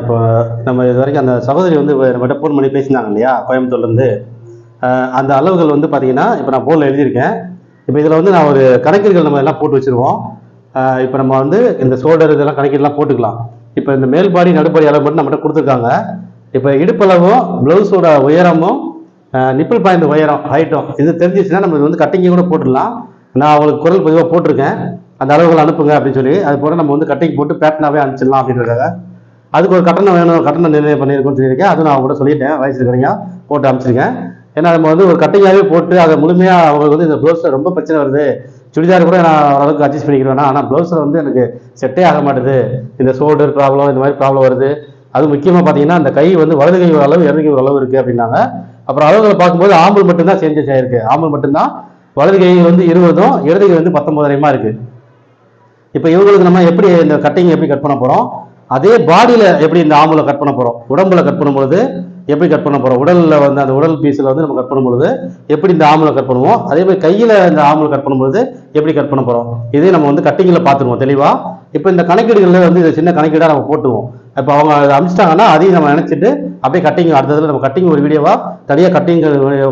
இப்போ நம்ம இது வரைக்கும் அந்த சகோதரி வந்து நம்மகிட்ட ஃபோன் பண்ணி பேசினாங்க இல்லையா கோயம்புத்தூர்லேருந்து. அந்த அளவுகள் வந்து பார்த்தீங்கன்னா இப்போ நான் போர்டில் எழுதியிருக்கேன். இப்போ இதில் வந்து நான் ஒரு கணக்கீடுகள் நம்ம எல்லாம் போட்டு வச்சுருவோம். இப்போ நம்ம வந்து இந்த ஷோல்டர் இதெல்லாம் கணக்கீடுலாம் போட்டுக்கலாம். இப்போ இந்த மேல்பாடி நடுப்பாடி அளவு மட்டும் நம்மகிட்ட கொடுத்துருக்காங்க. இப்போ இடுப்பளவும் ப்ளவுஸோட உயரமும் நிப்பிள் பாயிண்ட் உயரம் ஹைட்டும் இது தெரிஞ்சிச்சுன்னா நம்ம வந்து கட்டிங்க கூட போட்டுடலாம். நான் அவங்களுக்கு குரல் பதிவாக போட்டிருக்கேன். அந்த அளவுகள் அனுப்புங்க அப்படின்னு சொல்லி அது போல நம்ம வந்து கட்டிங் போட்டு பேட்டனாகவே அனுப்பிச்சிடலாம் அப்படின்றதுக்காக. அதுக்கு ஒரு கட்டணம் வேணும் கட்டணம் நிர்ணயம் பண்ணியிருக்கோம்னு சொல்லியிருக்கேன். அது நான் கூட சொல்லிட்டேன். வயசு இருக்கிறீங்க போட்டு அனுப்பிச்சிருக்கேன். ஏன்னா நம்ம வந்து ஒரு கட்டிங்காகவே போட்டு அதை முழுமையாக அவங்களுக்கு வந்து இந்த ப்ளவுஸில் ரொம்ப பிரச்சனை வருது. சுடிதார் கூட நான் ஓரளவுக்கு அட்ஜஸ்ட் பண்ணிக்கிறேன் ஆனால் ப்ளவுஸில் வந்து எனக்கு செட்டே ஆக மாட்டுது. இந்த ஷோல்டர் ப்ராப்ளம் இந்த மாதிரி ப்ராப்ளம் வருது. அது முக்கியமாக பார்த்தீங்கன்னா அந்த கை வந்து வலது கை ஒரு அளவு இடது கை ஒரு அளவு இருக்குது அப்படின்னாங்க. அப்புறம் அளவுகளை பார்க்கும்போது ஆம்பல் மட்டும்தான் சேஞ்சஸ் ஆயிருக்கு ஆம்பல் மட்டும்தான் வலது கை வந்து இருபதும் இடது கை வந்து பத்தொன்பதரைமா இருக்குது இப்போ இவங்களுக்கு நம்ம எப்படி இந்த கட்டிங் எப்படி கட் பண்ண போகிறோம் அதே பாடியில் எப்படி இந்த ஆம்புல கட் பண்ண போகிறோம் உடம்புல கட் பண்ணும்பொழுது எப்படி கட் பண்ண போகிறோம் உடலில் வந்து அந்த உடல் பீஸில் வந்து நம்ம கட் பண்ணும்பொழுது எப்படி இந்த ஆம்புல கட் பண்ணுவோம்? அதே மாதிரி கையில் இந்த ஆம்புல கட் பண்ணும்பொழுது எப்படி கட் பண்ண போகிறோம் இதே நம்ம வந்து கட்டிங்கில் பார்த்துருவோம் தெளிவாக இப்போ இந்த கணக்கீடுகளில் வந்து இதை சின்ன கணக்கீடாக நம்ம போட்டுருவோம் இப்போ அவங்க அதை அமிச்சிட்டாங்கன்னா அதையும் நம்ம நினச்சிட்டு அப்படியே கட்டிங் அடுத்ததில் நம்ம கட்டிங் ஒரு வீடியோவாக தனியாக கட்டிங்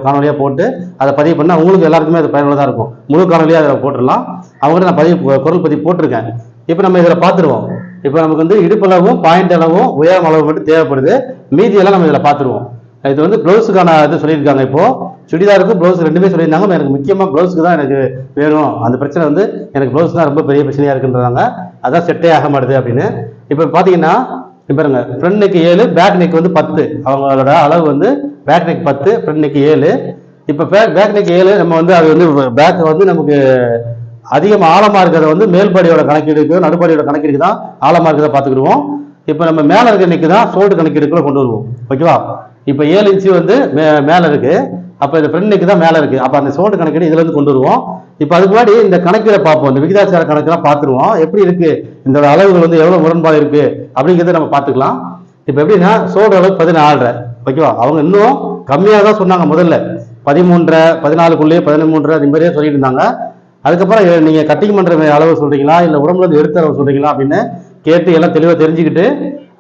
காணொலியாக போட்டு அதை பதிவு பண்ணால் உங்களுக்கு எல்லாருக்குமே அது பயனுள்ளதாக இருக்கும். முழு காணொலியாக அதில் போட்டுடலாம். அவங்ககிட்ட நான் பதிவு குரல் பதிவு போட்டிருக்கேன். இப்போ நம்ம இதில் பார்த்துருவோம். இப்போ நமக்கு வந்து இடுப்பளவும் பாயிண்ட் அளவும் உயரம் அளவு மட்டும் தேவைப்படுது. மீதியெல்லாம் நம்ம இதில் பார்த்துருவோம் இது வந்து ப்ளவுஸுக்கான இது சொல்லியிருக்காங்க இப்போ. சுடிதாருக்கும் ப்ளவுஸ் ரெண்டுமே சொல்லியிருந்தாங்க. எனக்கு முக்கியமாக ப்ளவுஸுக்கு தான் எனக்கு வேணும். அந்த பிரச்சனை வந்து எனக்கு ப்ளவுஸ் தான் ரொம்ப பெரிய பிரச்சனையாக இருக்குன்றாங்க அதான் செட்டே ஆக மாட்டுது அப்படின்னு. இப்போ பார்த்தீங்கன்னா இப்போ பாருங்க. ஃப்ரண்ட் நெக் ஏழு பேக் நெக் வந்து பத்து. அவங்களோட அளவு வந்து பேக் நெக் பத்து ஃப்ரண்ட் நெக் ஏழு. இப்போ பேக் பேக் நெக் ஏழு நம்ம வந்து அது வந்து பேக் வந்து நமக்கு அதிகம் ஆழமாக இருக்கிறத வந்து மேல்பாடியோட கணக்கீடுக்கு நடுப்பாடியோட கணக்கீடுக்கு தான் ஆழமாக இருக்கிறத பார்த்துக்கிடுவோம். இப்போ நம்ம மேலே இருக்கிற நிற்கு தான் சோல்டு கணக்கீடுக்குள்ள கொண்டு வருவோம். ஓகேவா? இப்போ ஏழு இன்ச்சு வந்து மே மேலே இருக்குது அப்போ இந்த ஃப்ரெண்ட் நிற்கு தான் மேலே இருக்குது அப்போ அந்த சோல்டு கணக்கீடு இதுலேருந்து கொண்டு வருவோம். இப்போ அதுக்கு முன்னாடி இந்த கணக்கில் பார்ப்போம். இந்த விகிதாச்சார கணக்கெல்லாம் பார்த்துருவோம். எப்படி இருக்குது இந்த அளவுகள் வந்து எவ்வளோ முரண்பாடு இருக்குது அப்படிங்கிறத நம்ம பார்த்துக்கலாம். இப்போ எப்படின்னா சோடு அளவு பதினாலரை. ஓகேவா? அவங்க இன்னும் கம்மியாக தான் சொன்னாங்க முதல்ல. பதிமூன்றரை பதினாலுக்குள்ளேயே பதினமூன்றரை அது மாதிரியே சொல்லிட்டு இருந்தாங்க. அதுக்கப்புறம் நீங்கள் கட்டிங் பண்ணுற அளவு சொல்கிறீங்களா இல்லை உடம்புலேருந்து எடுத்த அளவு சொல்கிறீங்களா அப்படின்னு கேட்டு எல்லாம் தெளிவாக தெரிஞ்சுக்கிட்டு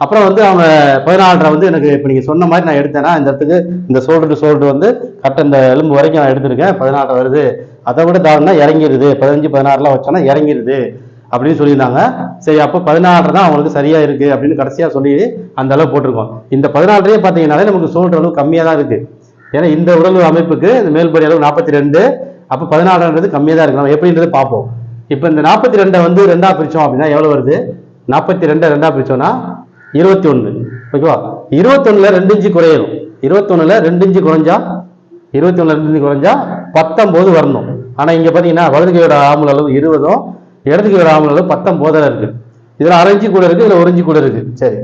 அப்புறம் வந்து அவங்க பதினாலரை வந்து எனக்கு இப்போ நீங்கள் சொன்ன மாதிரி நான் எடுத்தேன்னா இந்த இடத்துக்கு இந்த ஷோல்டர் டு ஷோல்டர் வந்து கரெக்டாக இந்த எலும்பு வரைக்கும் நான் எடுத்திருக்கேன். பதினாலரை வருது. அதை விட தாழ்னா இறங்கிருது. பதினஞ்சு பதினாறுலாம் வச்சோன்னா இறங்கிருது அப்படின்னு சொல்லியிருந்தாங்க. சரி அப்போ பதினாலரை தான் அவங்களுக்கு சரியாக இருக்குது அப்படின்னு கடைசியாக சொல்லி அந்த அளவு போட்டிருக்கோம். இந்த பதினாலரையே பார்த்தீங்கன்னாலே நமக்கு ஷோல்டர் அளவு கம்மியாக தான் இருக்குது ஏன்னா இந்த உடல் அமைப்புக்கு இந்த மேல்படி அளவு நாற்பத்தி ரெண்டு அப்போ பதினாறுன்றது கம்மியாக தான் இருக்கலாம் நம்ம எப்படின்றது பார்ப்போம். இப்போ இந்த நாற்பத்தி ரெண்டை வந்து ரெண்டாக பிரிச்சோம் அப்படின்னா எவ்வளோ வருது? நாற்பத்தி ரெண்டை ரெண்டாக பிரிச்சோம்னா இருபத்தி ஒன்று ஓகேவா? இருபத்தொன்னுல ரெண்டு இன்ச்சு குறையணும். இருபத்தொன்னுல ரெண்டு இன்ச்சு குறைஞ்சா இருபத்தி ஒண்ணுல ரெண்டு இன்ச்சு குறைஞ்சா பத்தொம்போது வரணும். ஆனால் இங்கே பார்த்தீங்கன்னா வலது கையோட ஆம்பல் அளவு இருபதும் இடது கையோட ஆம்பல் அளவு பத்தொம்போதில் இருக்குது இதில் அரை கூட இருக்குது இதில் ஒரிஞ்சு கூட இருக்குது சரி.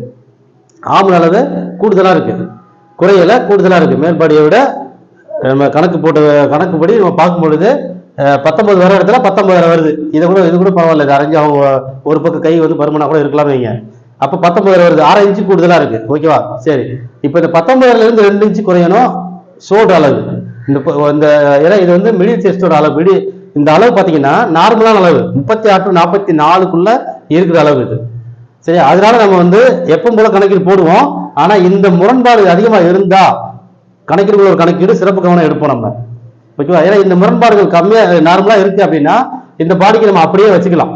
ஆம்பல் அளவு கூடுதலாக இருக்குது குறையலை கூடுதலாக இருக்குது மேற்பாடியை விட நம்ம கணக்கு போட்ட கணக்குப்படி நம்ம பார்க்கும் பொழுது பத்தொன்பது வர இடத்துல பத்தொன்பது வருது. இது கூட இது கூட பரவாயில்ல. இது அரைஞ்சு அவங்க ஒரு பக்கம் கை வந்து பருமனா கூட இருக்கலாம் வைங்க. அப்போ பத்தொன்பது வருது. ஆறு இன்ச்சு கூடுதலாக இருக்கு. ஓகேவா? சரி. இப்போ இந்த பத்தொன்பதுல இருந்து ரெண்டு இன்ச்சு குறையணும் சோடு அளவு. இந்த இந்த ஏன்னா இது வந்து மிடில் செஸ்டோட அளவு. மிடி இந்த அளவு பார்த்தீங்கன்னா நார்மலான அளவு. முப்பத்தி ஆறு நாற்பத்தி நாலுக்குள்ள இருக்கிற அளவு இது. சரி அதனால நம்ம வந்து எப்பவும் போல கணக்கில் போடுவோம். ஆனால் இந்த முரண்பாடு அதிகமாக இருந்தால் கணக்கீடுகள் ஒரு கணக்கீடு சிறப்பு கவனம் எடுப்போம் நம்ம. ஓகேவா? ஏன்னா இந்த முரண்பாடுகள் கம்மியாக நார்மலாக இருக்குது அப்படின்னா இந்த பாடிக்கு நம்ம அப்படியே வச்சுக்கலாம்.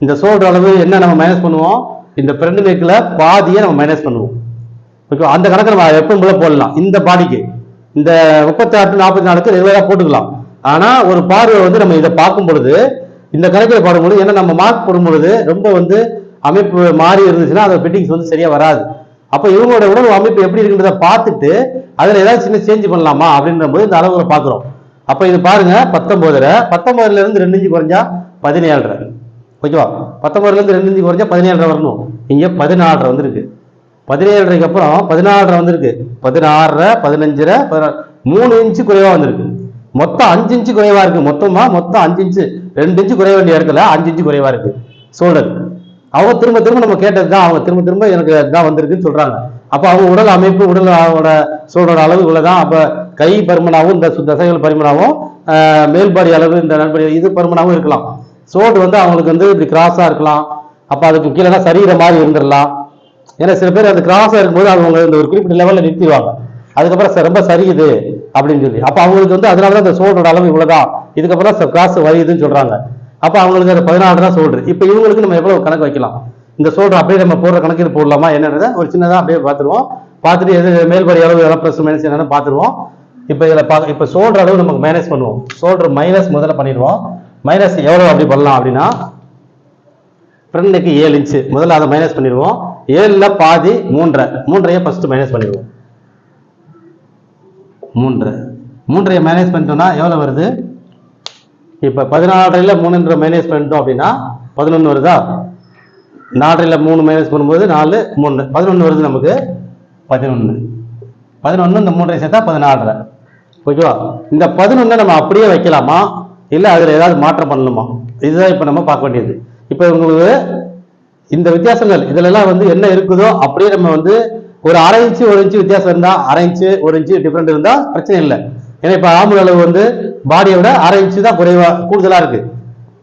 இந்த சோல்ற அளவு என்ன நம்ம மைனஸ் பண்ணுவோம்? இந்த ஃப்ரண்ட் நெக்ல பாதியை நம்ம மைனஸ் பண்ணுவோம். ஓகேவா? அந்த கணக்கு நம்ம எப்பவும் போல போடலாம். இந்த பாடிக்கு. இந்த முப்பத்தி ஆறு நாற்பத்தி நாலுக்கு ரெகுலராக போட்டுக்கலாம். ஆனால் ஒரு பார்வை வந்து நம்ம இதை பார்க்கும் பொழுது இந்த கணக்கில் பாடும்பொழுது ஏன்னா நம்ம மார்க் போடும் பொழுது ரொம்ப வந்து அமைப்பு மாறி இருந்துச்சுன்னா அந்த ஃபிட்டிங்ஸ் வந்து சரியாக வராது. அப்போ இவங்களோட உடல் அமைப்பு எப்படி இருக்குன்றத பார்த்துட்டு அதில் ஏதாவது சின்ன சேஞ்ச் பண்ணலாமா அப்படின்ற போது இந்த அளவுகளை பார்க்குறோம். அப்போ இது பாருங்க பத்தொம்போதரை பத்தொம்போதுலேருந்து ரெண்டு இஞ்சி குறைஞ்சா பதினேழரை. ஓகேவா? பத்தொம்போதுலேருந்து ரெண்டு இஞ்சி குறைஞ்சா பதினேழரை வரணும். இங்கே பதினாலரை வந்திருக்கு. பதினேழரைக்கு அப்புறம் பதினாறரை வந்திருக்கு. பதினாறரை பதினஞ்சரை பதினாறு மூணு இன்ச்சு குறைவாக வந்திருக்கு. மொத்தம் அஞ்சு இன்ச்சு குறைவாக இருக்குது மொத்தமாக மொத்தம் அஞ்சு இன்ச்சு. ரெண்டு இன்ச்சு குறைய வேண்டிய இடத்துல அஞ்சு இன்ச்சு குறைவாக இருக்குது சோழர் அவங்க திரும்ப திரும்ப நம்ம கேட்டது தான் அவங்க திரும்ப திரும்ப எனக்கு தான் வந்திருக்குன்னு சொல்றாங்க. அப்போ அவங்க உடல் அமைப்பு உடல் அவங்களோட சோல்டரோட அளவு இவ்வளவுதான். அப்போ கை பருமனாவும் இந்த தசைகள் பருமனாவும் மேல்பாடி அளவு இந்த நண்படி இது பருமனாகவும் இருக்கலாம். சோடு வந்து அவங்களுக்கு வந்து இப்படி கிராஸாக இருக்கலாம். அப்போ அதுக்கு கீழே சரீர மாதிரி இருந்துடலாம். ஏன்னா சில பேர் அந்த கிராஸாக இருக்கும்போது அவங்க இந்த ஒரு குறிப்பிட்ட லெவலில் நிறுத்திடுவாங்க. அதுக்கப்புறம் ரொம்ப சரியுது அப்படின்னு சொல்லி. அப்போ அவங்களுக்கு வந்து அதனால தான் அந்த சோடோட அளவு இவ்வளவுதான். இதுக்கப்புறம் கிராஸ் வரியுதுன்னு சொல்கிறாங்க அப்போ அவங்களுக்கு அது பதினாறு தான் சோல்டர் இப்போ இவங்களுக்கு நம்ம எவ்வளோ கணக்கு வைக்கலாம்? இந்த சோல்டர் அப்படியே நம்ம போடுற கணக்கில் போடலாமா? என்னன்றத ஒரு சின்னதாக அப்படியே பார்த்துருவோம். பார்த்துட்டு எது மேல்படி அளவு எல்லாம் ப்ளஸ் மைனஸ் என்னென்னு பார்த்துருவோம். இப்போ இதில் பா இப்போ சோல்டர் அளவு நமக்கு மைனஸ் பண்ணுவோம். சோல்டர் மைனஸ் முதல்ல பண்ணிடுவோம். மைனஸ் எவ்வளோ அப்படி பண்ணலாம் அப்படின்னா ஃப்ரெண்டுக்கு ஏழு இன்ச்சு முதல்ல அதை மைனஸ் பண்ணிடுவோம். ஏழில் பாதி மூன்றரை. மூன்றையை ஃபஸ்ட்டு மைனஸ் பண்ணிடுவோம். மூன்று மூன்றையை மைனஸ் பண்ணிட்டோம்னா எவ்வளோ வருது? இப்போ பதினாறில் மூணுன்ற மைனஸ் பண்ணிட்டோம் அப்படின்னா பதினொன்று வருதா? நாலரையில் மூணு மைனஸ் பண்ணும்போது நாலு மூணு. பதினொன்று வருது நமக்கு பதினொன்று பதினொன்று இந்த மூன்றரை சேர்த்தா பதினாலரை ஓகேவா? இந்த பதினொன்றை நம்ம அப்படியே வைக்கலாமா? இல்லை அதில் ஏதாவது மாற்றம் பண்ணணுமா? இதுதான் இப்போ நம்ம பார்க்க வேண்டியது. இப்போ உங்களுக்கு இந்த வித்தியாசங்கள் இதிலெல்லாம் வந்து என்ன இருக்குதோ அப்படியே நம்ம வந்து ஒரு அரை இன்ச்சு ஒரு இன்ச்சு வித்தியாசம் இருந்தால் அரை இன்ச்சு ஒரு இன்ச்சு டிஃப்ரெண்ட் இருந்தால் பிரச்சனை இல்லை. ஏன்னா இப்போ ஆம்பல் அளவு வந்து பாடியை விட அரை இன்ச்சு தான் குறைவா கூடுதலாக இருக்குது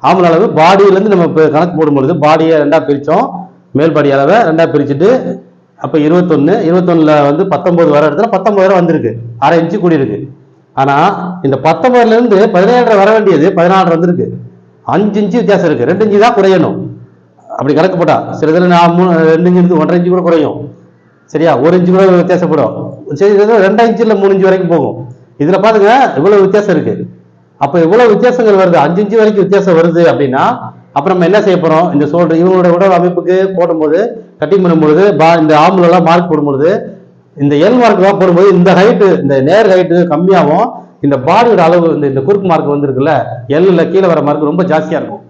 ஆம்பல் அளவு பாடியிலேருந்து நம்ம இப்போ கணக்கு போடும்பொழுது பாடியை ரெண்டாக பிரித்தோம் மேல் பாடி அளவை ரெண்டாக பிரிச்சுட்டு அப்போ இருபத்தொன்று இருபத்தொன்னில் வந்து பத்தொம்போது வர இடத்துல பத்தொம்பது வரை வந்திருக்கு. அரை இன்ச்சு கூடியிருக்கு ஆனால் இந்த பத்தொம்பதுலேருந்து பதினேழரை வர வேண்டியது பதினாலு வந்திருக்கு. அஞ்சு இன்ச்சு வித்தியாசம் இருக்குது ரெண்டு இன்ச்சு தான் குறையணும். அப்படி கணக்கு போட்டா சில இதில் நான் மூணு ரெண்டு இன்ச்சு இருந்து ஒன்றரை இன்ச்சு கூட குறையும். சரியா? ஒரு இன்ச்சு கூட வித்தியாசப்படும். சரி இது இன்ச்சு இல்லை மூணு இன்ச்சு வரைக்கும் போகும். இதுல பாருங்க இவ்வளவு வித்தியாசம் இருக்கு. அப்ப இவ்வளவு வித்தியாசங்கள் வருது? அஞ்சு அஞ்சு வரைக்கும் வித்தியாசம் வருது அப்படின்னா அப்புறம் நம்ம என்ன செய்ய போறோம்? இந்த சோல்டர் இவங்களோட உடல் அமைப்புக்கு போடும்போது கட்டிங் பண்ணும்பொழுது பா இந்த ஆம்புல எல்லாம் மார்க் போடும்பொழுது இந்த எல் மார்க் எல்லாம் போடும்போது இந்த ஹைட்டு இந்த நேர் ஹைட்டு கம்மியாகும் இந்த பாடியோட அளவு இந்த இந்த குறுக்கு மார்க் வந்துருக்குல்ல எல்ல கீழே வர மார்க் ரொம்ப ஜாஸ்தியா இருக்கும்.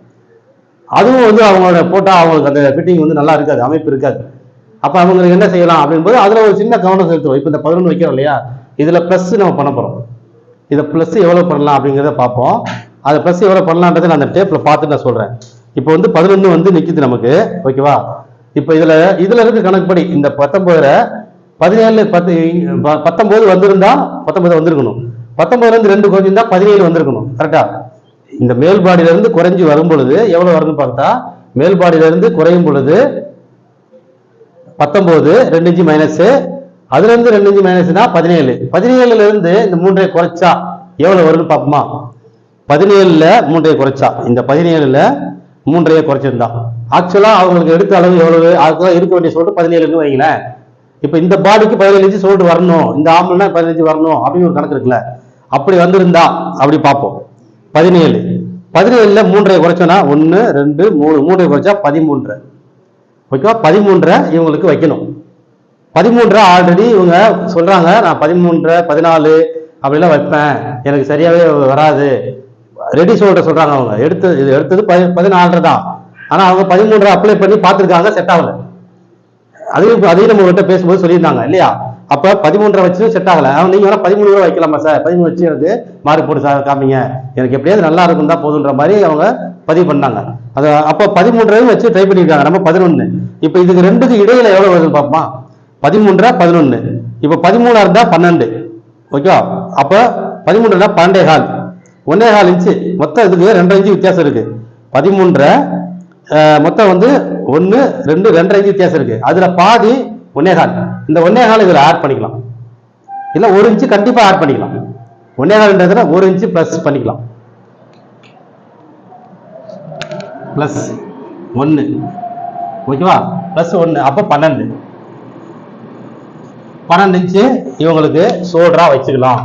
அதுவும் வந்து அவங்களோட போட்டா அவங்களுக்கு அந்த ஃபிட்டிங் வந்து நல்லா இருக்காது அமைப்பு இருக்காது. அப்ப அவங்களுக்கு என்ன செய்யலாம் அப்படின்போது அதுல ஒரு சின்ன கவனம் செலுத்துவோம். இப்போ இந்த பதினொன்று வைக்கிறோம் இல்லையா? இதில் ப்ளஸ் நம்ம பண்ண போகிறோம் இதை ப்ளஸ் எவ்வளோ பண்ணலாம் அப்படிங்கிறத பார்ப்போம். அதை ப்ளஸ் எவ்வளோ பண்ணலான்றதை நான் அந்த டேப்பில் பார்த்து நான் சொல்கிறேன் இப்போ வந்து பதினொன்று வந்து நிற்கிது நமக்கு. ஓகேவா இப்போ இதில் இதில் இருக்க கணக்குப்படி இந்த பத்தொம்பதில் பதினேழு பத்து ப- பத்தொன்பது வந்திருந்தா பத்தொன்பது வந்திருக்கணும். பத்தொம்பதுலேருந்து ரெண்டு குறைஞ்சிருந்தா பதினேழு வந்திருக்கணும். கரெக்டாக இந்த மேல்பாடியிலேருந்து குறைஞ்சி வரும் பொழுது எவ்வளோ வரும்னு பார்த்தா மேல்பாடியிலேருந்து குறையும் பொழுது பத்தொம்போது ரெண்டு இன்ச்சு மைனஸு அதுல இருந்து ரெண்டு இன்ச்சு மைனஸ்னா பதினேழு. பதினேழுல இருந்து இந்த மூன்றை குறைச்சா எவ்வளவு வரும்னு பார்ப்போமா? பதினேழுல மூன்றையை குறைச்சா. இந்த பதினேழுல மூன்றையை குறைச்சிருந்தா. ஆக்சுவலா அவங்களுக்கு எடுத்த அளவு எவ்வளவு? அதுதான் இருக்க வேண்டிய சொல்லிட்டு பதினேழுன்னு வைங்களேன். இப்ப இந்த பாடிக்கு பதினேழு இன்ச்சு சொல்லிட்டு வரணும். இந்த ஆம்பளைனா பதினஞ்சு வரணும் அப்படின்னு ஒரு கணக்கு இருக்குல்ல. அப்படி வந்திருந்தா அப்படி பார்ப்போம். பதினேழு. பதினேழுல மூன்றையை குறைச்சோன்னா ஒன்னு ரெண்டு மூணு. மூன்றை குறைச்சா பதிமூன்று. ஓகேவா? பதிமூன்றை இவங்களுக்கு வைக்கணும். பதிமூன்று ஆல்ரெடி இவங்க சொல்றாங்க. நான் பதிமூன்று பதினாலு அப்படிலாம் வைப்பேன். எனக்கு சரியாவே வராது. ரெடி சொல்ற சொல்றாங்க அவங்க. எடுத்து இது எடுத்தது பதி பதினாலரை தான். ஆனா அவங்க பதிமூன்று அப்ளை பண்ணி பார்த்துருக்காங்க செட் ஆகல. அதையும் அதையும் நம்ம கிட்ட பேசும்போது சொல்லியிருந்தாங்க இல்லையா? அப்ப பதிமூன்றரை வச்சு செட் ஆகல. அவன் நீங்க வேணா பதிமூணு ரூபா வைக்கலாமா சார் பதிமூணு வச்சு எனக்கு மார்க் போட்டு சார் காமிங்க. எனக்கு எப்படியாவது நல்லா இருக்கும் தான் போதுன்ற மாதிரி அவங்க பதிவு பண்ணாங்க. அது அப்ப பதிமூன்றையும் வச்சு ட்ரை பண்ணியிருக்காங்க. நம்ம பதினொன்னு. இப்ப இதுக்கு ரெண்டுக்கு இடையில எவ்வளவு வருதுன்னு பார்ப்போமா? பதிமூன்றா பதினொன்று இப்போ பதிமூணா இருந்தா பன்னெண்டு. ஓகேவா? அப்போ பதிமூன்றுனா பன்னெண்டே கால். ஒன்றே கால் இன்ச்சு. மொத்தம் இதுக்கு ரெண்டரை இன்ச்சு வித்தியாசம் இருக்கு. பதிமூன்றரை மொத்தம் வந்து ஒன்று ரெண்டு ரெண்டரை இன்ச்சு வித்தியாசம் இருக்கு. அதில் பாதி ஒன்னே கால். இந்த ஒன்னே கால் இதில் ஆட் பண்ணிக்கலாம். இல்லை ஒரு இன்ச்சு கண்டிப்பாக ஆட் பண்ணிக்கலாம். ஒன்னே கால்ன்றதுல ஒரு இன்ச்சு ப்ளஸ் பண்ணிக்கலாம். ப்ளஸ் ஒன்று ஓகேவா? ப்ளஸ் ஒன்று அப்போ பன்னெண்டு. பன்னெண்டு இன்ச்சு இவங்களுக்கு சோடராக வச்சுக்கலாம்.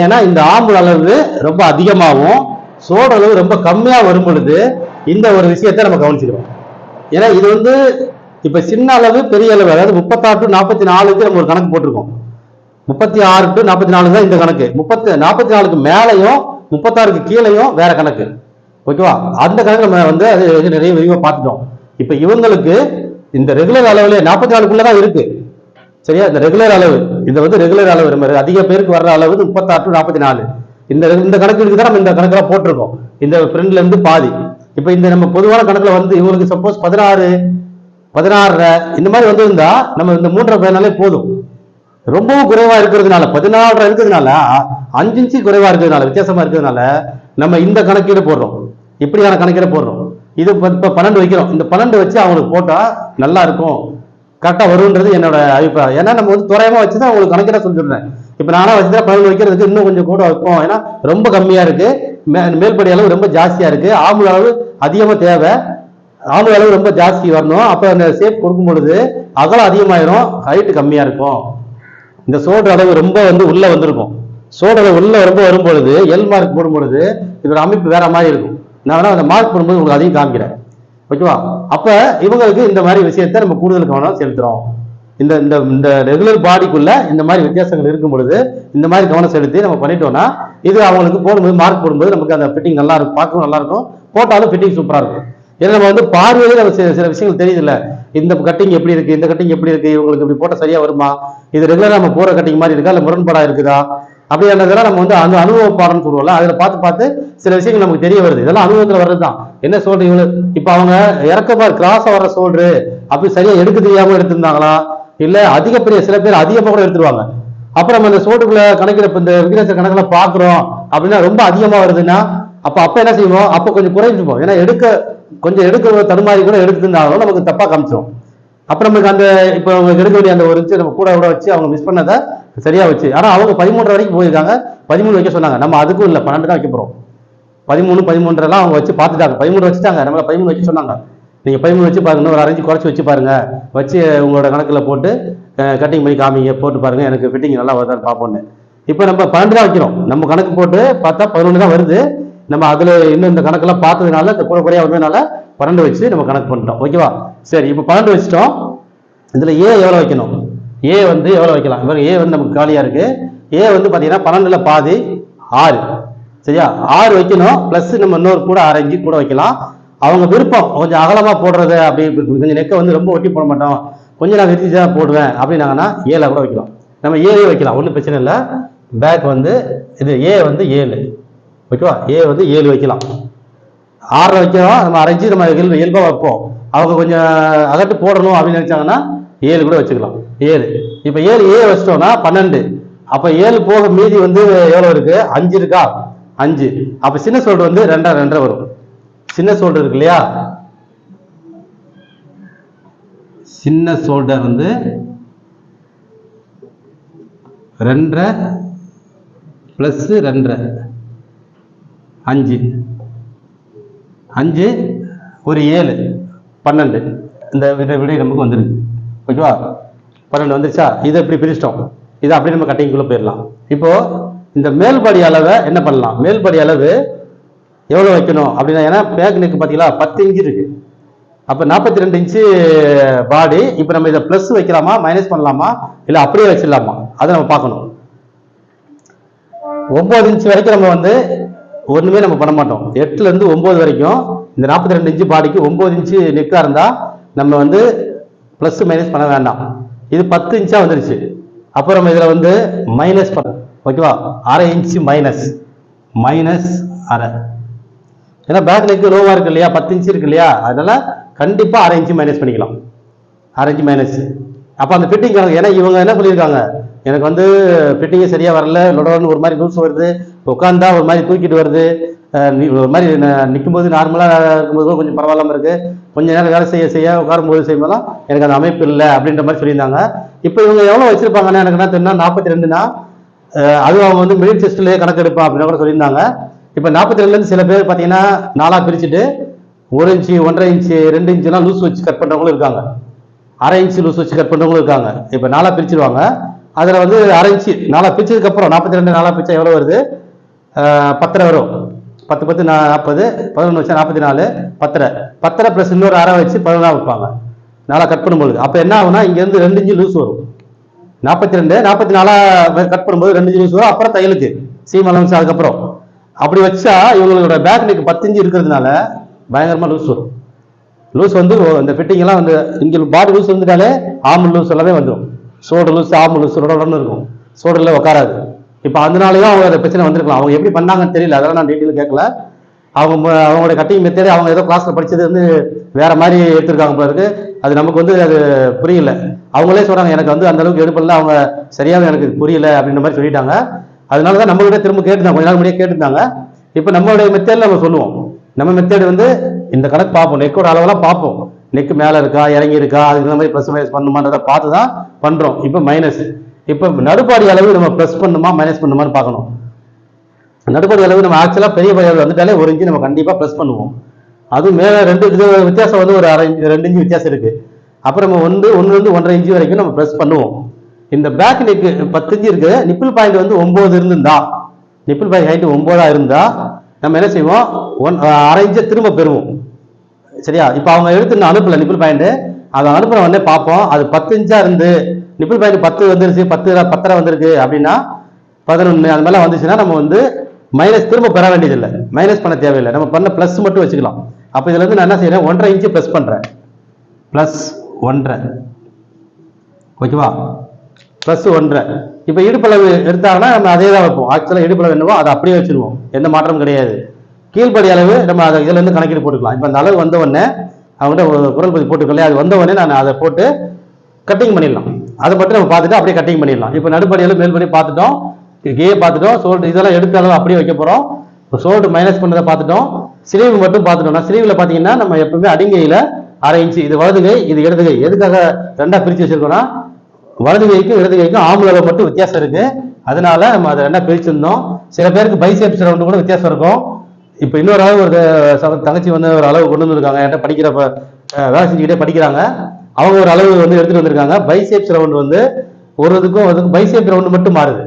ஏன்னா இந்த ஆம்பு அளவு ரொம்ப அதிகமாகவும் சோடு அளவு ரொம்ப கம்மியாக வரும் பொழுது இந்த ஒரு விஷயத்தை நம்ம கவனிச்சுக்கிறோம் ஏன்னா இது வந்து இப்போ சின்ன அளவு பெரிய அளவு அதாவது முப்பத்தாறு டு நாற்பத்தி நாலுக்கு நம்ம ஒரு கணக்கு போட்டிருக்கோம். முப்பத்தி ஆறு டு நாற்பத்தி நாலு தான் இந்த கணக்கு. முப்பத்தி நாற்பத்தி நாலுக்கு மேலையும் முப்பத்தாறுக்கு கீழேயும் வேற கணக்கு. ஓகேவா? அந்த கணக்கு நம்ம வந்து அது நிறைய விரிவாக பார்த்துட்டோம். இப்போ இவங்களுக்கு இந்த ரெகுலர் அளவுலேயே நாற்பத்தி நாலுக்குள்ளே தான் இருக்குது சரியா? இந்த ரெகுலர் அளவு. இது வந்து ரெகுலர் அளவு நம்ம அதிக பேருக்கு வர்ற அளவு முப்பத்தாறு டு நாற்பத்தி நாலு இந்த இந்த கணக்கு தான் நம்ம இந்த கணக்கெல்லாம் போட்டிருக்கோம். இந்த ஃப்ரெண்ட்ல இருந்து பாதி. இப்போ இந்த நம்ம பொதுவான கணக்குல வந்து இவங்களுக்கு சப்போஸ் பதினாறு பதினாறரை இந்த மாதிரி வந்திருந்தா நம்ம இந்த மூன்றரை பேனாலே போதும். ரொம்பவும் குறைவா இருக்கிறதுனால பதினாலரை இருக்கிறதுனால அஞ்சு இன்ச்சு குறைவா இருக்கிறதுனால வித்தியாசமா இருக்கிறதுனால நம்ம இந்த கணக்கீடு போடுறோம். இப்படியான கணக்கீடு போடுறோம். இது இப்போ இப்ப பன்னெண்டு வைக்கிறோம். இந்த பன்னெண்டு வச்சு அவங்களுக்கு போட்டா நல்லா இருக்கும். கரெக்டாக வரும்ன்றது என்னோட அபிப்பிராயம். ஏன்னா நம்ம வந்து துறையமாக வச்சு தான் உங்களுக்கு கணக்கிட சொல்லிடுறேன் இப்போ நானாக வச்சு தான் பதினொன்று வைக்கிறதுக்கு இன்னும் கொஞ்சம் கூட வைப்போம். ஏன்னா ரொம்ப கம்மியாக இருக்குது மே- மேல்படி அளவு ரொம்ப ஜாஸ்தியாக இருக்குது ஆம்புல அளவு அதிகமாக தேவை. ஆம்புல அளவு ரொம்ப ஜாஸ்தி வரணும். அப்போ அந்த ஷேப் கொடுக்கும் பொழுது அகலம் அதிகமாயிரும். ஹைட்டு கம்மியாக இருக்கும். இந்த சோடு அளவு ரொம்ப வந்து உள்ளே வந்திருக்கும். சோடு அளவு உள்ளே ரொம்ப வரும் பொழுது எல் மார்க் போடும்பொழுது இதோட அமைப்பு வேற மாதிரி இருக்கும். நான் வேணா அந்த மார்க் போடும்போது உங்களுக்கு அதையும் காமிக்கிறேன். ஓகேவா? அப்ப இவங்களுக்கு இந்த மாதிரி விஷயத்தை நம்ம கூடுதல் கவனம் செலுத்துறோம். இந்த இந்த இந்த ரெகுலர் பாடிக்குள்ள இந்த மாதிரி வித்தியாசங்கள் இருக்கும் பொழுது இந்த மாதிரி கவனம் செலுத்தி நம்ம பண்ணிட்டோம்னா இது அவங்களுக்கு போடும்போது மார்க் போடும்போது நமக்கு அந்த ஃபிட்டிங் நல்லா இருக்கும் பார்க்கவும் நல்லா இருக்கும். போட்டாலும் ஃபிட்டிங் சூப்பரா இருக்கும். ஏன்னா நம்ம வந்து பார்வையில நம்ம சில சில விஷயங்கள் தெரியுதுல்ல. இந்த கட்டிங் எப்படி இருக்கு இந்த கட்டிங் எப்படி இருக்கு இவங்களுக்கு இப்படி போட்டால் சரியா வருமா? இது ரெகுலரா நம்ம போற கட்டிங் மாதிரி இருக்கா? இல்ல முரண்பாடா இருக்குதா? அப்படின்றதெல்லாம் நம்ம வந்து அந்த அனுபவ பாடம்னு சொல்லுவோம்ல அதில் பார்த்து பார்த்து சில விஷயங்கள் நமக்கு தெரிய வருது. இதெல்லாம் அனுபவத்தில் வர்றது தான் என்ன சொல்றீங்க இவ்வளோ இப்போ அவங்க இறக்கமா கிராஸை வர சோல்டரு அப்படி சரியாக எடுக்க தெரியாமல் எடுத்திருந்தாங்களா? இல்லை அதிகப்பெரிய சில பேர் அதிகமாக கூட எடுத்துருவாங்க. அப்புறம் நம்ம இந்த சோட்டுக்குள்ள கணக்கில் இந்த விகிதத்தை கணக்கில் பார்க்குறோம் அப்படின்னா ரொம்ப அதிகமாக வருதுன்னா அப்போ அப்போ என்ன செய்வோம்? அப்போ கொஞ்சம் குறைஞ்சிப்போம். ஏன்னா எடுக்க கொஞ்சம் எடுக்க தடுமாறி கூட எடுத்திருந்தாலும் நமக்கு தப்பாக காமிச்சிடும் அப்புறம் நமக்கு அந்த இப்போ அவங்க எடுக்க வேண்டிய அந்த ஒரு இன்ச்சு நம்ம கூட கூட வச்சு அவங்க மிஸ் பண்ணதை சரியா வச்சு. ஆனால் அவங்க பதிமூன்று வரைக்கும் போயிருக்காங்க. பதிமூணு வைக்க சொன்னாங்க. நம்ம அதுக்கும் இல்லை பன்னெண்டு தான் வைக்க போகிறோம் பதிமூணு பதிமூன்றெல்லாம் அவங்க வச்சு பார்த்துட்டாங்க. பதிமூணு வச்சுட்டாங்க. நம்மளை பதிமூணு வைக்க சொன்னாங்க. நீங்கள் பதிமூணு வச்சு பாருங்க. ஒரு அரைஞ்சு குறைச்சி வச்சு பாருங்க. வச்சு உங்களோட கணக்கில் போட்டு கட்டிங் பண்ணி காமிங்க. போட்டு பாருங்க. எனக்கு ஃபிட்டிங் நல்லா வருதான்னு பார்ப்போன்னு இப்போ நம்ம பன்னெண்டு தான் வைக்கிறோம். நம்ம கணக்கு போட்டு பார்த்தா பதினொன்று தான் வருது. நம்ம அதில் இன்னும் இந்த கணக்கெல்லாம் பார்த்ததுனால இந்த கூட குறையாக வந்ததுனால பன்னெண்டு வச்சு நம்ம கணக்கு பண்ணிட்டோம். ஓகேவா? சரி இப்போ பன்னெண்டு வச்சுட்டோம். இதில் ஏ எவ்வளோ வைக்கணும்? ஏ வந்து எவ்வளோ வைக்கலாம்? இவர் ஏ வந்து நமக்கு காலியாக இருக்குது ஏ வந்து பார்த்தீங்கன்னா பன்னெண்டில் பாதி ஆறு. சரியா? ஆறு வைக்கணும். ப்ளஸ் நம்ம இன்னொரு கூட ஆரஞ்சு கூட வைக்கலாம். அவங்க விருப்பம். கொஞ்சம் அகலமாக போடுறது அப்படி கொஞ்சம் நெக்கை வந்து ரொம்ப ஒட்டி போட மாட்டோம். கொஞ்சம் நான் விரிச்சு தான் போடுவேன் அப்படின்னாங்கன்னா ஏழை கூட வைக்கலாம். நம்ம ஏழே வைக்கலாம். ஒன்றும் பிரச்சனை இல்லை. பேக் வந்து இது ஏ வந்து ஏழு. ஓகேவா? ஏ வந்து ஏழு வைக்கலாம். ஆறரை வைக்கிறோம். நம்ம அரைஞ்சு நம்ம இயல்பு வைப்போம். அவங்க கொஞ்சம் அகட்டு போடணும் அப்படின்னு நினச்சாங்கன்னா ஏழு கூட வச்சுக்கலாம். ஏழு. இப்போ ஏழு ஏ வச்சிட்டோம்னா பன்னெண்டு. அப்போ ஏழு போக மீதி வந்து எவ்வளோ இருக்கு? அஞ்சு இருக்கா? அஞ்சு. அப்போ சின்ன சோல்டர் வந்து ரெண்டா ரெண்டரை வரும். சின்ன சோல்டர் இருக்கு இல்லையா? சின்ன சோல்டர் வந்து ரெண்டரை ப்ளஸ் ரெண்டரை. அஞ்சு. அஞ்சு ஒரு ஏழு. பன்னெண்டு. இந்த விட விடை நமக்கு வந்துருக்கு. ஓகேவா பன்னெண்டு வந்துருச்சா? இதை இப்படி பிரிச்சிட்டோம். இதை அப்படியே நம்ம கட்டிங்குள்ளே போயிடலாம் இப்போது இந்த மேல்படி அளவை என்ன பண்ணலாம்? மேல்படி அளவு எவ்வளோ வைக்கணும் அப்படின்னா ஏன்னா பேக் பார்த்தீங்களா? பத்து இன்ச்சு இருக்குது அப்போ நாற்பத்தி ரெண்டு இன்ச்சு பாடி இப்போ நம்ம இதை ப்ளஸ் வைக்கலாமா? மைனஸ் பண்ணலாமா? இல்லை அப்படியே வச்சிடலாமா? அதை நம்ம பார்க்கணும். ஒம்பது இன்ச்சு வரைக்கும் நம்ம வந்து ஒன்றுமே நம்ம பண்ண மாட்டோம். எட்டுலேருந்து இருந்து வரைக்கும் இந்த நாற்பத்தி ரெண்டு இன்ச்சு பாடிக்கு ஒம்பது இன்ச்சு நெக்கா இருந்தால் நம்ம வந்து ப்ளஸ் மைனஸ் பண்ண வேண்டாம். இது பத்து இன்ச்சாக வந்துருச்சு. அப்புறம் இதில் வந்து மைனஸ் பண்ண. ஓகேவா அரை இன்ச்சு மைனஸ் மைனஸ் அரை. ஏன்னா பேக் நெக் இருக்குது இருக்கு இல்லையா? பத்து இன்ச்சு இருக்கு இல்லையா? அதனால் கண்டிப்பாக அரை இன்ச்சு மைனஸ் பண்ணிக்கலாம். அரை இன்ச்சு மைனஸ் அப்போ அந்த ஃபிட்டிங் கணக்கு ஏன்னா இவங்க என்ன சொல்லியிருக்காங்க? எனக்கு வந்து ஃபிட்டிங்கே சரியாக வரல. லொடன்னு ஒரு மாதிரி லூஸ் வருது. உட்காந்தா ஒரு மாதிரி தூக்கிட்டு வருது. ஒரு மாதிரி நிற்கும்போது நார்மலாக இருக்கும்போது கொஞ்சம் பரவாயில்லாமல் இருக்குது கொஞ்ச நேரம் வேலை செய்ய செய்ய உட்காரும்போது செய்யும்போதெல்லாம் எனக்கு அந்த அமைப்பு இல்லை அப்படின்ற மாதிரி சொல்லியிருந்தாங்க. இப்போ இவங்க எவ்வளோ வச்சுருப்பாங்கன்னா எனக்கு என்ன தெரியும்னா நாற்பத்தி ரெண்டுனா அது அவங்க வந்து மிடில் செஸ்ட்லேயே கணக்கு எடுப்பான் அப்படின்னு கூட சொல்லியிருந்தாங்க. இப்போ நாற்பத்தி ரெண்டுலேருந்து சில பேர் பார்த்தீங்கன்னா நாலாக பிரிச்சுட்டு ஒரு இன்ச்சு ஒன்றரை இன்ச்சு ரெண்டு இன்ச்சுலாம் லூஸ் வச்சு கட் பண்ணுறவங்களும் இருக்காங்க. அரை இன்ச்சு லூஸ் வச்சு கட் பண்ணுறவங்களும் இருக்காங்க. இப்போ நாலாக பிரிச்சுருவாங்க. அதில் வந்து அரை இன்ச்சு நாலாக பிரிச்சதுக்கப்புறம் நாற்பத்தி ரெண்டு நாலாக பிரிச்சா எவ்வளோ வருது? பத்தரை வரும். பத்து பத்து நாற்பது பதினொன்று வச்சா நாற்பத்தி நாலு பத்தரை. பத்தரை ப்ளஸ் இன்னொரு அரை வச்சு பதினொன்றா வைப்பாங்க நாளாக கட் பண்ணும்பொழுது அப்போ என்ன ஆகுனா இங்கேருந்து ரெண்டு இன்ச்சு லூஸ் வரும். நாற்பத்தி ரெண்டு நாற்பத்தி நாலா கட் பண்ணும்போது ரெண்டு இன்ச்சு லூஸ் வரும். அப்புறம் தையலுக்கு சீம் அலவன்ஸ் அதுக்கப்புறம். அப்படி வச்சா இவங்களோட பேக் நெக் பத்து இன்ச்சு இருக்கிறதுனால பயங்கரமாக லூஸ் வரும். லூஸ் வந்து இந்த ஃபிட்டிங்கெல்லாம் வந்து இங்கே பாடி லூஸ் வந்துட்டாலே ஆம்பு லூஸ் எல்லாமே வந்துடும் சோடு லூஸ் ஆம்பு லூஸ் உடனே இருக்கும். சோடில் உட்காராது. இப்போ அதனாலயும் அவங்க அதை பிரச்சனை வந்திருக்கலாம். அவங்க எப்படி பண்ணாங்கன்னு தெரியல. அதெல்லாம் நான் டீட்டெயில் கேட்கல. அவங்க அவங்களோட கட்டிங் மெத்தேடு அவங்க ஏதோ கிளாஸில் படிச்சது வந்து வேற மாதிரி எடுத்திருக்காங்க போல இருக்கு. அது நமக்கு வந்து அது புரியல. அவங்களே சொல்கிறாங்க எனக்கு வந்து அந்த அளவுக்கு எடுப்பல அவங்க சரியாக எனக்கு புரியல அப்படின்ற மாதிரி சொல்லிட்டாங்க. அதனால தான் நம்மள்கிட்ட திரும்ப கேட்டுருந்தாங்க. கொஞ்ச நாள் முன்னாடியே கேட்டிருந்தாங்க. இப்போ நம்மளுடைய மெத்தேடில் நம்ம சொல்லுவோம். நம்ம மெத்தேடு வந்து இந்த கணக்கு பார்ப்போம். நெக்கோட அளவெல்லாம் பார்ப்போம். நெக் மேலே இருக்கா இறங்கி இருக்கா அதுக்கு இந்த மாதிரி ப்ளஸ் மைனஸ் பண்ணுமான்றதை பார்த்து தான் பண்ணுறோம் இப்போ மைனஸ் இப்போ நடுப்பாடி அளவு நம்ம ப்ளஸ் பண்ணுமா மைனஸ் பண்ணுமான்னு பார்க்கணும். நடுப்படி அளவு நம்ம ஆக்சுவலாக பெரிய படி அளவு வந்துட்டாலே ஒரு இன்ச்சு நம்ம கண்டிப்பாக ப்ளஸ் பண்ணுவோம். அதுவும் மேலே ரெண்டு இது வித்தியாசம் வந்து ஒரு அரை ரெண்டு இன்ச்சு வித்தியாசம் இருக்குது அப்புறம் நம்ம ஒன்று ஒன்றுலேருந்து ஒன்றரை இன்ச்சு வரைக்கும் நம்ம ப்ரெஸ் பண்ணுவோம். இந்த பேக் நெக்கு பத்து இன்ச்சு இருக்கு. நிப்பிள் பாயிண்ட் வந்து ஒம்பது இருந்திருந்தா நிப்பிள் பாயிண்ட் ஹைட் ஒம்போதா இருந்தால் நம்ம என்ன செய்வோம்? ஒன் அரை இன்ச்சை திரும்ப பெறுவோம். சரியா? இப்போ அவங்க எடுத்து இன்னும் அனுப்பல நிப்பிள் பாயிண்ட்டு அதை அனுப்புகிற உடனே பார்ப்போம். அது பத்து இன்ச்சாக இருந்து நிப்பிள் பாயிண்ட் பத்து வந்துருச்சு பத்து பத்தரை வந்திருக்கு அப்படின்னா பதினொன்று அது மாதிரிலாம் வந்துச்சுன்னா நம்ம வந்து மைனஸ் திரும்ப பெற வேண்டியதில்லை. மைனஸ் பண்ண தேவையில்லை. நம்ம பண்ண ப்ளஸ் மட்டும் வச்சுக்கலாம். அப்போ இதில் வந்து நான் என்ன செய்கிறேன் ஒன்றரை இன்ச்சு ப்ளஸ் பண்ணுறேன் ப்ளஸ் ஒன்றரை. ஓகேவா ப்ளஸ் ஒன்றரை. இப்போ இடுப்பளவு எடுத்தாங்கன்னா நம்ம அதே தான் வைப்போம். ஆக்சுவலாக இடுப்பளவு என்னவோ அதை அப்படியே வச்சிருவோம். எந்த மாற்றமும் கிடையாது. கீழ்ப்படி அளவு நம்ம அதை இதுலேருந்து கணக்கிட்டு போட்டுக்கலாம். இப்போ அந்த அளவு வந்த உடனே அவங்ககிட்ட ஒரு குரல் பதிவு போட்டுக்கலையே அது வந்த உடனே நான் அதை போட்டு கட்டிங் பண்ணிடலாம். அதை மட்டும் நம்ம பார்த்துட்டு அப்படியே கட்டிங் பண்ணிடலாம். இப்போ நடுப்படியெல்லாம் மேல்படி பார்த்துட்டோம். ஏ பார்த்துட்டோம். சோல்டு இதெல்லாம் எடுத்த அளவு அப்படியே வைக்க போகிறோம் இப்போ சோல்டு மைனஸ் பண்ணதை பார்த்துட்டோம். சிரிவு மட்டும் பார்த்துட்டோம்னா சிரிவில் பார்த்தீங்கன்னா நம்ம எப்பவுமே அடிங்கையில் அரை இன்ச்சு இது வலதுகை இது இடதுகை எதுக்காக ரெண்டாக பிரித்து வச்சுருக்கோம்னா வலது கைக்கும் இடது கைக்கும் அளவு மட்டும் வித்தியாசம் இருக்கு. அதனால நம்ம அதை ரெண்டா பிரிச்சிருந்தோம். சில பேருக்கு பைசெப்ஸ் ரவுண்டு கூட வித்தியாசம் இருக்கும். இப்போ இன்னொரு அளவு ஒரு தங்கச்சி வந்து ஒரு அளவு கொண்டு வந்திருக்காங்க. என்கிட்ட படிக்கிறப்ப வேலை செஞ்சுக்கிட்டே படிக்கிறாங்க. அவங்க ஒரு அளவு வந்து எடுத்துட்டு வந்திருக்காங்க. பைசேப்ஸ் ரவுண்ட் வந்து ஒரு இதுக்கும் அதுக்கும் பைசேப் ரவுண்டு மட்டும் மாறுது.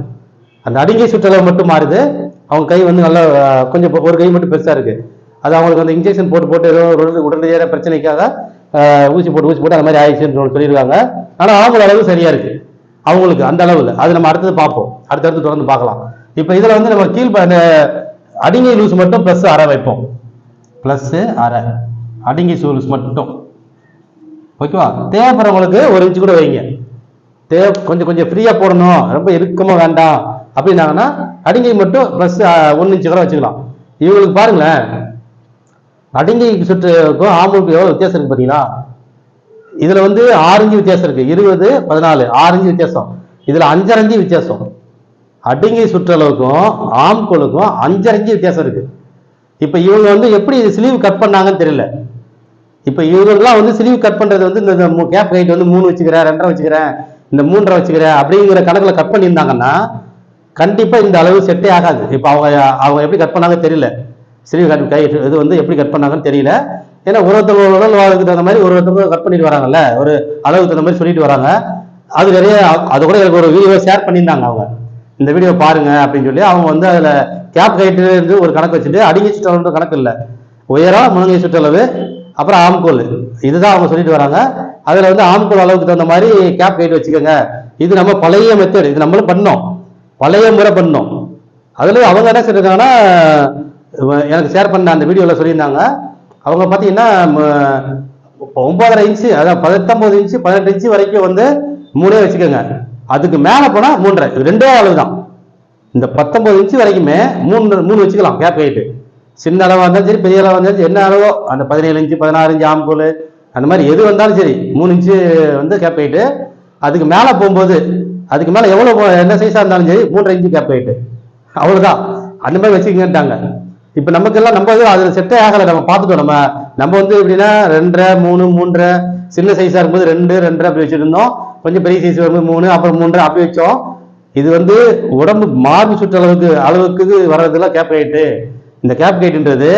அந்த அடிங்கை சுற்றளவு மட்டும் மாறுது. அவங்க கை வந்து நல்லா கொஞ்சம் ஒரு கை மட்டும் பெருசாக இருக்கு. அது அவங்களுக்கு அந்த இன்ஜெக்ஷன் போட்டு போட்டு ஏதோ ஒரு பிரச்சனைக்காக ஊசி போட்டு ஊசி போட்டு அந்த மாதிரி ஆயிடுச்சுன்னு சொல்லியிருக்காங்க. ஆனால் அவங்க அளவு சரியா இருக்கு. அவங்களுக்கு அந்த அளவில். அது நம்ம அடுத்தது பார்ப்போம். அடுத்தடுத்து தொடர்ந்து பார்க்கலாம். இப்போ இதில் வந்து நம்ம கீழ் அந்த அடிங்கை லூஸ் மட்டும் ப்ளஸ் அரை வைப்போம். ப்ளஸ் அரை அடிங்கை லூஸ் மட்டும். ஓகேவா? தேவைப்படுறவங்களுக்கு ஒரு இன்ச்சு கூட வைங்க. தேவை கொஞ்சம் கொஞ்சம் ஃப்ரீயாக போடணும். ரொம்ப இறுக்கமா வேண்டாம். அப்படின்னாங்கன்னா அடிங்கை மட்டும் ப்ளஸ் ஒன்று இன்ச்சு கூட வச்சுக்கலாம். இவங்களுக்கு பாருங்களேன். அடிங்கை சுற்றுக்கும் ஆம்பளுக்கும் எவ்வளோ வித்தியாசம் இருக்கு பார்த்தீங்களா இதில் வந்து ஆரஞ்சு வித்தியாசம் இருக்குது இருபது பதினாலு ஆரஞ்சு வித்தியாசம். இதில் அஞ்சரை வித்தியாசம். அடிங்கை சுற்றளவுக்கும் ஆம்கோலுக்கும் அஞ்சரை வித்தியாசம் இருக்குது இப்போ இவங்க வந்து எப்படி ஸ்லீவ் கட் பண்ணாங்கன்னு தெரியல. இப்போ இவங்கெல்லாம் வந்து ஸ்லீவ் கட் பண்ணுறது வந்து இந்த கேப் ஹைட் வந்து மூணு வச்சுக்கிறேன் ரெண்டரை வச்சுக்கிறேன் இந்த மூன்றரை வச்சுக்கிறேன் அப்படிங்கிற கணக்கில் கட் பண்ணியிருந்தாங்கன்னா கண்டிப்பாக இந்த அளவு செட்டே ஆகாது. இப்போ அவங்க அவங்க எப்படி கட் பண்ணாங்க தெரியல. ஸ்லீவ் கட் கை இது வந்து எப்படி கட் பண்ணாங்கன்னு தெரியல. ஏன்னா ஒரு ஒருத்தவங்க உடல் வாழ்க்கை தகுந்த மாதிரி ஒரு ஒருத்தவங்க கட் பண்ணிட்டு வராங்கல்ல. ஒரு அளவுக்கு தகுந்த மாதிரி சொல்லிட்டு வராங்க. அது நிறைய அது கூட எனக்கு ஒரு வீடியோ ஷேர் பண்ணியிருந்தாங்க அவங்க. இந்த வீடியோ பாருங்க அப்படின்னு சொல்லி அவங்க வந்து அதில் கேப் ஹைட்டு இருந்து ஒரு கணக்கு வச்சுட்டு அடிங்கை சுற்றளவுன்ற கணக்கு இல்லை. உயரம் முழங்கை சுற்றளவு அப்புறம் ஆம்கோல். இதுதான் அவங்க சொல்லிட்டு வராங்க. அதில் வந்து ஆம்கோல் அளவுக்கு தகுந்த மாதிரி கேப் கைட் வச்சுக்கோங்க. இது நம்ம பழைய மெத்தட் இது நம்மளும் பண்ணோம். பழைய முறை பண்ணோம். அதில் அவங்க என்ன சொல்லியிருக்காங்கன்னா எனக்கு ஷேர் பண்ண அந்த வீடியோவில் சொல்லியிருந்தாங்க. அவங்க பார்த்தீங்கன்னா ஒன்பதரை இன்ச்சு அதாவது பத்தொன்பது இன்ச்சு பதினெட்டு இன்ச்சு வரைக்கும் வந்து மூணே வச்சுக்கோங்க. அதுக்கு மேலே போனால் மூன்றரை. ரெண்டோ ரெண்டே அளவு தான் இந்த பத்தொன்பது இன்ச்சு வரைக்குமே மூணு மூணு வச்சுக்கலாம் கேப் ஹைட்டு சின்ன அளவாக இருந்தாலும் சரி பெரிய அளவாக இருந்தாலும் சரி என்ன அளவோ அந்த பதினேழு இன்ச்சு பதினாறு இன்ச்சு ஆம்பூல் அந்த மாதிரி எது வந்தாலும் சரி மூணு இன்ச்சு வந்து கேப் ஹைட்டு அதுக்கு மேலே போகும்போது அதுக்கு மேலே எவ்வளோ என்ன சைஸாக இருந்தாலும் சரி மூன்றரை இன்ச்சு கேப் ஹைட்டு அவ்வளோதான் அந்த மாதிரி வச்சுக்கங்கட்டாங்க இப்போ நமக்கெல்லாம் நம்ம வந்து அதில் செட்டே ஆகலை. நம்ம பார்த்துட்டோம். நம்ம நம்ம வந்து எப்படின்னா ரெண்டரை மூணு மூன்றரை சின்ன சைஸாக இருக்கும்போது ரெண்டு ரெண்டரை அப்படி வச்சுருந்தோம். கொஞ்சம் பெரிய சைஸ் வரும்போது மூணு அப்புறம் மூன்றரை அப்படி வச்சோம். இது வந்து உடம்பு மார்பு சுற்றளவுக்கு அளவுக்கு இது வர்றதுலாம் கேப் ஹைட்டு இந்த கேப் ஹைட்ன்றது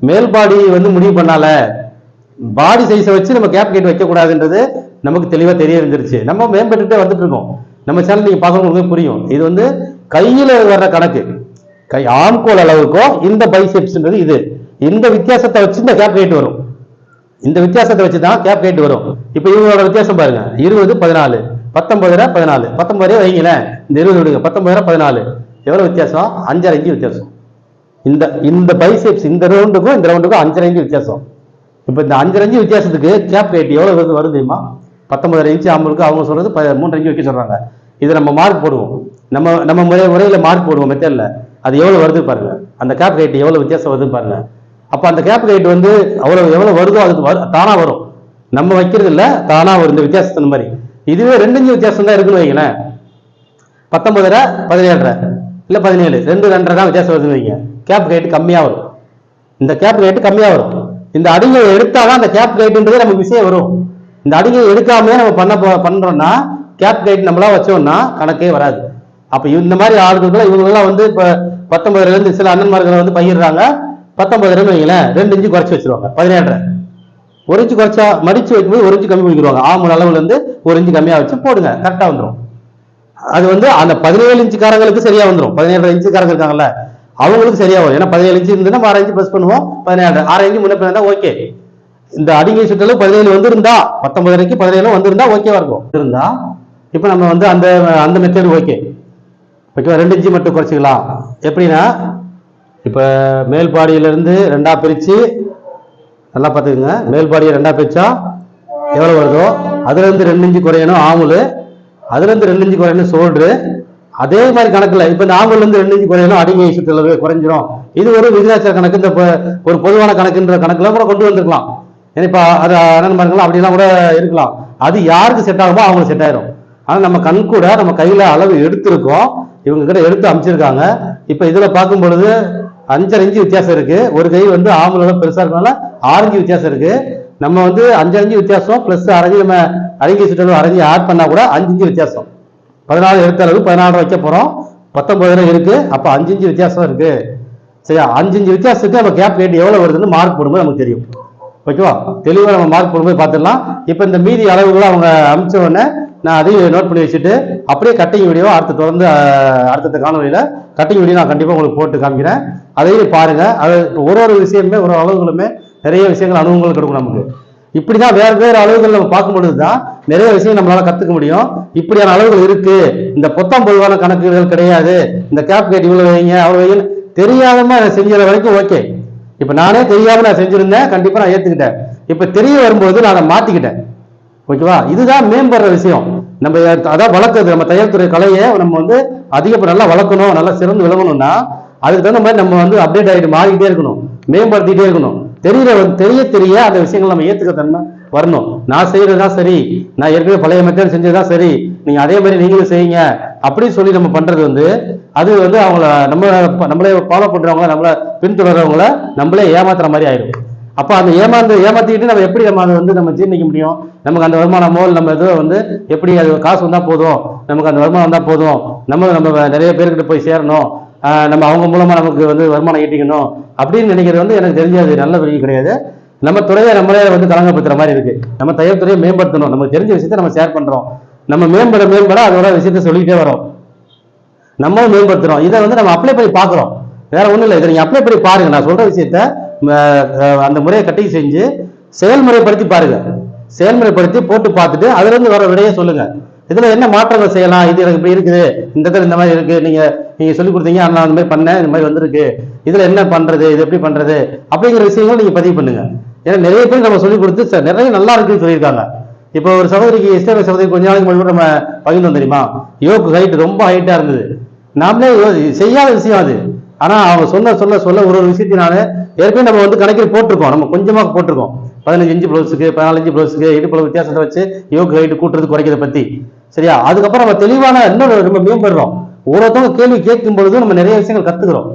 மேல் பாடி வந்து முடிவு பண்ணால. பாடி சைஸை வச்சு நம்ம கேப் கேட் வைக்கக்கூடாதுன்றது நமக்கு தெளிவாக தெரிய இருந்துருச்சு நம்ம மேம்பட்டுட்டே வந்துட்டு இருக்கோம். நம்ம சேனல் நீங்கள் பார்க்கறவங்களுக்கு புரியும். இது வந்து கையில் வர்ற கணக்கு. கை ஆம்கோல் அளவுக்கும் இந்த பைசெப்ஸ்ன்றது இது. இந்த வித்தியாசத்தை வச்சு இந்த கேப் ரேட் வரும். இந்த வித்தியாசத்தை வச்சு தான் கேப் ரேட் வரும். இப்போ இவங்களோட வித்தியாசம் பாருங்க. இருபது பதினாலு. பத்தொன்பதுல பதினாலு. பத்தொன்பது பத்தொன்பதே வைங்களேன். இந்த இருபது விடுங்க. பத்தொன்பதுல பதினாலு. எவ்வளோ வித்தியாசம்? அஞ்சரை அஞ்சு வித்தியாசம். இந்த இந்த பைசெப்ஸ் இந்த ரவுண்டுக்கும் இந்த ரவுண்டுக்கும் அஞ்சரை இன்ச்சு வித்தியாசம். இப்போ இந்த அஞ்சரை இன்ச்சு வித்தியாசத்துக்கு கேப் ரேட் எவ்வளோ வருது வருது தெரியுமா? பத்தொன்பதரை இன்ச்சு அவங்களுக்கு அவங்க சொல்கிறது ப- மூன்றரை இன்ச்சு வைக்க சொல்கிறாங்க இதை நம்ம மார்க் போடுவோம். நம்ம நம்ம முறை முறையில் மார்க் போடுவோம் மெத்தட்ல அது எவ்வளோ வருது பாருங்கள் அந்த கேப் ரேட் எவ்வளோ வித்தியாசம் வருது பாருங்கள் அப்போ அந்த கேப் ரேட் வந்து அவ்வளோ எவ்வளோ வருதோ அதுக்கு வரு- தானாக வரும். நம்ம வைக்கிறது இல்லை தானாக வரும். இந்த வித்தியாசத்தின் மாதிரி. இதுவே ரெண்டு இன்ச்சு வித்தியாசம் தான் இருக்குன்னு வைங்களேன். பத்தொன்பதரை பதினேழரை. இல்லை பதினேழு. ரெண்டு ரெண்டரை தான் வித்தியாசம் வருதுன்னு வைங்க கேப் ரேட் கம்மியாக வரும். இந்த கேப் ரேட்டு கம்மியாக வரும். இந்த அடிங்கை எடுத்தாதான் அந்த கேப் கைட்டுன்றதே நமக்கு விஷயம் வரும். இந்த அடிங்கை எடுக்காமே நம்ம பண்ண போ- பண்றோம்னா கேப் கைட் நம்மளா வச்சோம்னா கணக்கே வராது. அப்போ இந்த மாதிரி ஆளுகளுக்கு இவங்கெல்லாம் வந்து இப்போ பத்தொன்பதுலேருந்து சில அண்ணன்மார்களை வந்து பகிர்றாங்க பத்தொன்பதுலேருந்து வைங்களேன் ரெண்டு இன்ச்சு குறைச்சி வச்சிருவாங்க. பதினேழரை. ஒரு இன்ச்சு குறைச்சா மடிச்சு வைக்கும்போது ஒரு இன்ச்சு கம்மி பண்ணிக்கிடுவாங்க. ஆமூல் அளவுலேருந்து ஒரு இன்ச்சு கம்மியாக வச்சு போடுங்க. கரெக்டாக வந்துடும் அது வந்து அந்த பதினேழு இன்ச்சுக்காரங்களுக்கு சரியா வந்துடும் பதினேழு இன்ச்சுக்காரங்க இருக்காங்கல்ல அவங்களுக்கு சரியா வரும். ஏன்னா பதினேழு இன்ச்சு இருந்துன்னா நம்ம அரை இன்ச்சு ப்ளஸ் பண்ணுவோம் பதினேழு ஆறு இன்ச்சு முன்ன பின்னா ஓகே இந்த அடிங்கை சுற்றளவு பதினேழு வந்திருந்தா வரைக்கும் பதினேழு வந்திருந்தா ஓகேவா இருக்கும். இருந்தா இப்போ நம்ம வந்து அந்த அந்த மெத்தட் ஓகே ஓகேவா ரெண்டு இன்ச்சு மட்டும் குறைச்சிக்கலாம். எப்படின்னா இப்போ மேல் பாடியிலிருந்து ரெண்டா பிரிச்சு நல்லா பார்த்துக்குங்க. மேல் பாடியை ரெண்டா பிரிச்சா எவ்வளவு வருதோ அதுல இருந்து ரெண்டு இன்ச்சு குறையணும் ஆமுல். அதுல இருந்து ரெண்டு இன்ச்சு குறையணும் சோல்டரு அதே மாதிரி கணக்குல இப்ப இந்த இருந்து ரெண்டு இன்ச்சு குறையணும் அடிமை சுற்றளவு குறைஞ்சிரும். இது ஒரு விகிதாச்சார கணக்கு இந்த பொ- ஒரு பொதுவான கணக்குன்ற கணக்குல கூட கொண்டு வந்திருக்கலாம். ஏன்னா இப்போ அது அண்ணன் பாருங்களா அப்படிலாம் கூட இருக்கலாம். அது யாருக்கு செட் ஆகுமோ அவங்களுக்கு செட் ஆயிரும். ஆனா நம்ம கண் கூட நம்ம கையில அளவு எடுத்திருக்கோம். இவங்க கிட்ட எடுத்து அமைச்சிருக்காங்க. இப்ப இதுல பார்க்கும் பொழுது அஞ்சரை இன்ச்சு வித்தியாசம் இருக்கு. ஒரு கை வந்து ஆம்பளை பெருசா இருக்கனால ஆறு இன்ச்சு வித்தியாசம் இருக்கு. நம்ம வந்து அஞ்சு அஞ்சு வித்தியாசம் பிளஸ் அரைஞ்சி நம்ம அரைஞ்சி சுற்றளவு அரைஞ்சி ஆட் பண்ணா கூட அஞ்சு இஞ்சு வித்தியாசம். பதினாலு எடுத்த அளவு பதினாறு வைக்க போறோம். பத்தொன்பது இருக்கு. அப்ப அஞ்சு இஞ்சு வித்தியாசம் இருக்கு. சரியா? அஞ்சு இன்ச்சு வித்தியாசத்துக்கு நம்ம கேப் ரேட் எவ்வளவு வருதுன்னு மார்க் போடும்போது நமக்கு தெரியும். ஓகேவா? தெளிவாக நம்ம மார்க் போடும்போது பார்த்துடலாம். இப்போ இந்த மீதி அளவுகளை அவங்க அமிச்ச உடனே நான் அதையும் நோட் பண்ணி வச்சுட்டு அப்படியே கட்டிங் வீடியோ அடுத்து தொடர்ந்து அடுத்த காணொலியில் கட்டிங் வீடியோ நான் கண்டிப்பாக உங்களுக்கு போட்டு காமிக்கிறேன். அதையும் பாருங்கள் அது ஒரு ஒரு விஷயமே ஒரு அளவுகளுமே நிறைய விஷயங்கள் அனுபவங்கள் கிடைக்கும் நமக்கு. இப்படிதான் வேற வேறு அளவுகள் நம்ம பார்க்கும் பொழுதுதான் நிறைய விஷயம் நம்மளால கத்துக்க முடியும். இப்படியான அளவுகள் இருக்கு. இந்த பொத்தாம் பொதுவான கணக்குகள் கிடையாது. இந்த கேப் கேட் இவ்வளவு வைங்க அவ்வளவு வைங்க தெரியாதமா செஞ்சது வரைக்கும் ஓகே இப்ப நானே தெரியாம நான் செஞ்சிருந்தேன் கண்டிப்பா நான் ஏத்துக்கிட்டேன். இப்ப தெரிய வரும்போது நான் அதை மாத்திக்கிட்டேன். ஓகேவா இதுதான் மேம்படுற விஷயம். நம்ம அதான் வளர்க்குறது நம்ம தையல் துறை கலையை நம்ம வந்து அதிக நல்லா வளர்க்கணும் நல்லா சிறந்து விளங்கணும்னா அதுக்கு தகுந்த மாதிரி நம்ம வந்து அப்டேட் ஆகிட்டு மாறிக்கிட்டே இருக்கணும். மேம்படுத்திக்கிட்டே இருக்கணும். தெரியற தெரிய தெரிய அந்த விஷயங்கள் நம்ம ஏத்துக்க தன்மை வரணும். நான் செய்யறதுதான் சரி. நான் ஏற்கனவே பழைய மெத்தட் செஞ்சதுதான் சரி. நீங்க அதே மாதிரி நீங்களும் செய்யுங்க. அப்படின்னு சொல்லி நம்ம பண்றது வந்து அது வந்து அவங்கள நம்ம நம்மளே ஃபாலோ பண்றவங்கள நம்மள பின்தொடர்றவங்கள நம்மளே ஏமாத்துற மாதிரி ஆயிடும் அப்போ அந்த ஏமாந்து ஏமாத்திக்கிட்டு நம்ம எப்படி நம்ம அதை வந்து நம்ம ஜீர்ணிக்க முடியும்? நமக்கு அந்த வருமானமோ நம்ம இதோ வந்து எப்படி அது காசு வந்தால் போதும்? நமக்கு அந்த வருமானம் வந்தால் போதும்? நம்ம நம்ம நிறைய பேர்கிட்ட போய் சேரணும். நம்ம அவங்க மூலமாக நமக்கு வந்து வருமானம் ஈட்டிக்கணும் அப்படின்னு நினைக்கிறது வந்து எனக்கு தெரிஞ்சது நல்ல வழி கிடையாது. நம்ம துறையை நம்மளே வந்து கலங்கப்படுத்துற மாதிரி இருக்கு. நம்ம தையல் துறையை மேம்படுத்தணும். நமக்கு தெரிஞ்ச விஷயத்த நம்ம ஷேர் பண்றோம். நம்ம மேம்பட மேம்பட அதோட விஷயத்த சொல்லிகிட்டே வரோம். நம்மளும் மேம்படுத்துறோம். இதை வந்து நம்ம அப்ளை பண்ணி பார்க்குறோம். வேற ஒன்றும் இல்லை. இதை நீங்கள் அப்ளை பண்ணி பாருங்க. நான் சொல்ற விஷயத்த அந்த முறையை கட்டி செஞ்சு செயல்முறைப்படுத்தி பாருங்க. செயல்முறைப்படுத்தி போட்டு பார்த்துட்டு அதுலேருந்து வர விடையை சொல்லுங்க. இதில் என்ன மாற்றங்கள் செய்யலாம்? இது எனக்கு இப்படி இருக்குது. இந்த இடத்துல இந்த மாதிரி இருக்கு. நீங்கள் நீங்க சொல்லி கொடுத்தீங்க நான் அந்த மாதிரி பண்ணேன் இந்த மாதிரி வந்திருக்கு. இதுல என்ன பண்றது இது எப்படி பண்றது அப்படிங்கிற விஷயங்கள் நீங்க பதிவு பண்ணுங்க. ஏன்னா நிறைய பேர் நம்ம சொல்லி கொடுத்து ச- நிறைய நல்லா இருக்குன்னு சொல்லியிருக்காங்க. இப்போ ஒரு சகோதரிக்கு இஸ்லாமிய சகோதரி கொஞ்ச நாளைக்கு முன்னாடி கூட நம்ம பகிர்ந்தோம் தெரியுமா? யோக்கு ஹைட் ரொம்ப ஹைட்டா இருந்தது. நாமளே செய்யாத விஷயம் அது. ஆனா அவங்க சொன்ன சொல்ல சொல்ல ஒரு ஒரு விஷயத்தினால ஏற்கனவே நம்ம வந்து கணக்கில் போட்டிருக்கோம். நம்ம கொஞ்சமா போட்டிருக்கோம். பதினஞ்சு இஞ்சு ப்ளவுஸுக்கு பதினாலஞ்சு ப்ளவுஸுக்கு இடுப்புல வித்தியாசத்தை வச்சு யோக ஹைட் கூட்டுறது குறைக்கிறத பத்தி. சரியா? அதுக்கப்புறம் நம்ம தெளிவான இன்னொரு ரொம்ப மேம்படுறோம் ஒவ்வொருத்தவங்க கேள்வி கேட்கும் பொழுது நம்ம நிறைய விஷயங்கள் கத்துக்கிறோம்.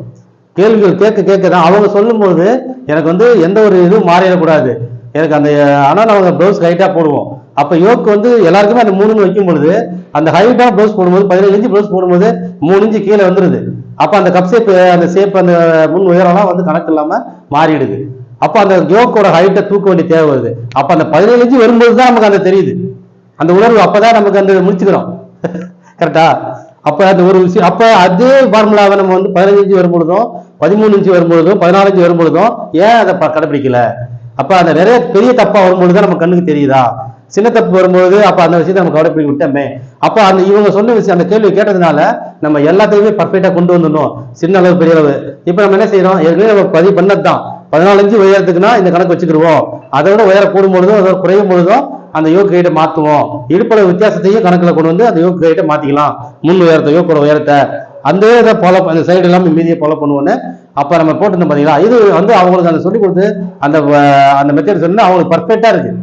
கேள்விகள் கேட்க கேட்க தான் அவங்க சொல்லும்போது எனக்கு வந்து எந்த ஒரு இதுவும் மாறிடக்கூடாது. எனக்கு அந்த ஆனால் அவங்க ப்ளவுஸ் ஹைட்டாக போடுவோம். அப்போ யோக்கு வந்து எல்லாருக்குமே அந்த மூணுன்னு வைக்கும் பொழுது அந்த ஹைட்டாக ப்ளவுஸ் போடும்போது பதினேழு இன்ச்சு ப்ளவுஸ் போடும்போது மூணு இன்ச்சு கீழே வந்துடுது அப்போ அந்த கப் ஷேப் அந்த ஷேப் அந்த முன் உயரம்லாம் வந்து கணக்கு இல்லாமல் மாறிடுது. அப்போ அந்த யோக்கோட ஹைட்டை தூக்க வேண்டிய தேவை வருது. அப்போ அந்த பதினேழு இன்ச்சு வரும்போது தான் நமக்கு அந்த தெரியுது. அந்த உணர்வு அப்பதான் நமக்கு அந்த முடிச்சுக்கிறோம். கரெக்டா அப்ப அந்த ஒரு விஷயம். அப்ப அதே ஃபார்முலாவை நம்ம வந்து பதினஞ்சு இன்ச்சு வரும்பொழுதும் பதிமூணு இன்ச்சு வரும்பொழுதும் பதினாலு இன்ச்சு வரும்பொழுதும் ஏன் அதை ப- கடைபிடிக்கல அப்ப அந்த நிறைய பெரிய தப்பா வரும்பொழுது தான் நம்ம கண்ணுக்கு தெரியுதா? சின்ன தப்பு வரும்பொழுது அப்ப அந்த விஷயத்தை நம்ம கடைபிடிக்க விட்டோமே. அப்ப அந்த இவங்க சொன்ன விஷயம் அந்த கேள்வி கேட்டதுனால நம்ம எல்லாத்தையுமே பர்ஃபெக்டா கொண்டு வந்துடணும். சின்ன அளவு பெரிய அளவு. இப்ப நம்ம என்ன செய்யறோம்? ஏற்கனவே நம்ம பதிவு பண்ணதுதான். தான் பதினாலஞ்சு உயரத்துக்குன்னா இந்த கணக்கு வச்சுக்கிடுவோம் அதை விட உயரம் கூடும் பொழுதும் அதை குறையும் பொழுதும் அந்த யோக் கைட்டை மாற்றுவோம் இடுப்பளவு வித்தியாசத்தையும் கணக்கில் கொண்டு வந்து அந்த யோக் கைட்டை மாற்றிக்கலாம் முன் உயரத்தை யோகோட உயரத்தை. அந்த இதை ஃபாலோ அந்த சைடு எல்லாமே மீதியை ஃபாலோ பண்ணுவோன்னு அப்போ நம்ம போட்டுருந்தோம் பார்த்தீங்களா இது வந்து அவங்களுக்கு அந்த சொல்லி கொடுத்து அந்த அந்த மெத்தட் சொன்னா அவங்களுக்கு பர்ஃபெக்டாக இருக்குது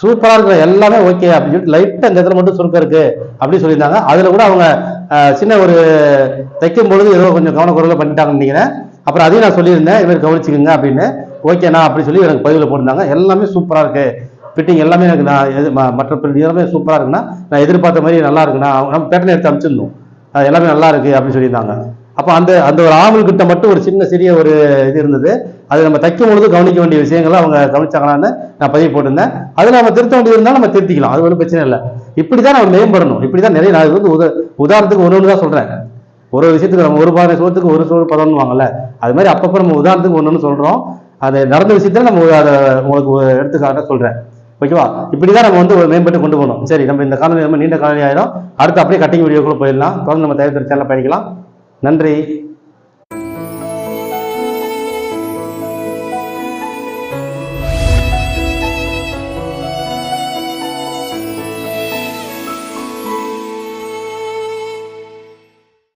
சூப்பராக இருக்கிற எல்லாமே ஓகே அப்படின்னு சொல்லிட்டு லைட்டா இந்த இடத்துல மட்டும் சுருக்கம் இருக்குது அப்படின்னு சொல்லியிருந்தாங்க. அதில் கூட அவங்க சின்ன ஒரு தைக்கும் பொழுது ஏதோ கொஞ்சம் கவனக்குறையில பண்ணிட்டாங்கன்னு நினைக்கிறேன். அப்புறம் அதையும் நான் சொல்லியிருந்தேன். இது மாதிரி கவனிச்சுக்கோங்க அப்படின்னு. ஓகேண்ணா அப்படி சொல்லி எனக்கு பதிவில் போட்டிருந்தாங்க. எல்லாமே சூப்பராக இருக்குது ஃபிட்டிங் எல்லாமே எனக்கு நான் எது ம- மற்ற print எல்லாமே சூப்பராக இருக்குன்னா நான் எதிர்பார்த்த மாதிரி நல்லா இருக்குண்ணா அவங்க- நம்ம பேட்டர்ன் எடுத்து அமைச்சிருந்தோம் அது எல்லாமே நல்லா இருக்கு அப்படின்னு சொல்லியிருந்தாங்க. அப்போ அந்த அந்த ஒரு ஆவல் கிட்ட மட்டும் ஒரு சின்ன சிறிய ஒரு இது இருந்தது. அது நம்ம தைக்கும் பொழுது கவனிக்க வேண்டிய விஷயங்களை அவங்க கவனிச்சாங்களான்னு நான் பதிவு போட்டிருந்தேன். அதில் நம்ம திருத்த வேண்டியது இருந்தால் நம்ம திருத்திக்கலாம். அது ஒன்றும் பிரச்சனை இல்லை. இப்படி தான் நம்ம மேம்படணும். இப்படி தான் நிறைய நான் வந்து உத உதாரணத்துக்கு ஒன்று ஒன்று தான் சொல்கிறேன் ஒரு விஷயத்துக்கு நம்ம ஒரு பானை சோத்துக்கு ஒரு சோறு பதம்னு வாங்கல அது மாதிரி அப்பப்போ நம்ம உதாரணத்துக்கு ஒன்று ஒன்று சொல்கிறோம் அது நடந்த விஷயத்தில் நம்ம அதை உங்களுக்கு எடுத்துக்காட்டாக எடுத்துக்காட்ட சொல்கிறேன் ஓகேவா? இப்படி தான் நம்ம வந்து ஒரு மேம்பட்டு கொண்டு போகணும். சரி நம்ம இந்த காணொலி நீண்ட காணொலி ஆயிடும் அடுத்து அப்படியே கட்டிங் வீடியோக்குள்ள போயிடலாம். தொடர்ந்து நம்ம தயாரித்து சேனல் பயணிக்கலாம். நன்றி.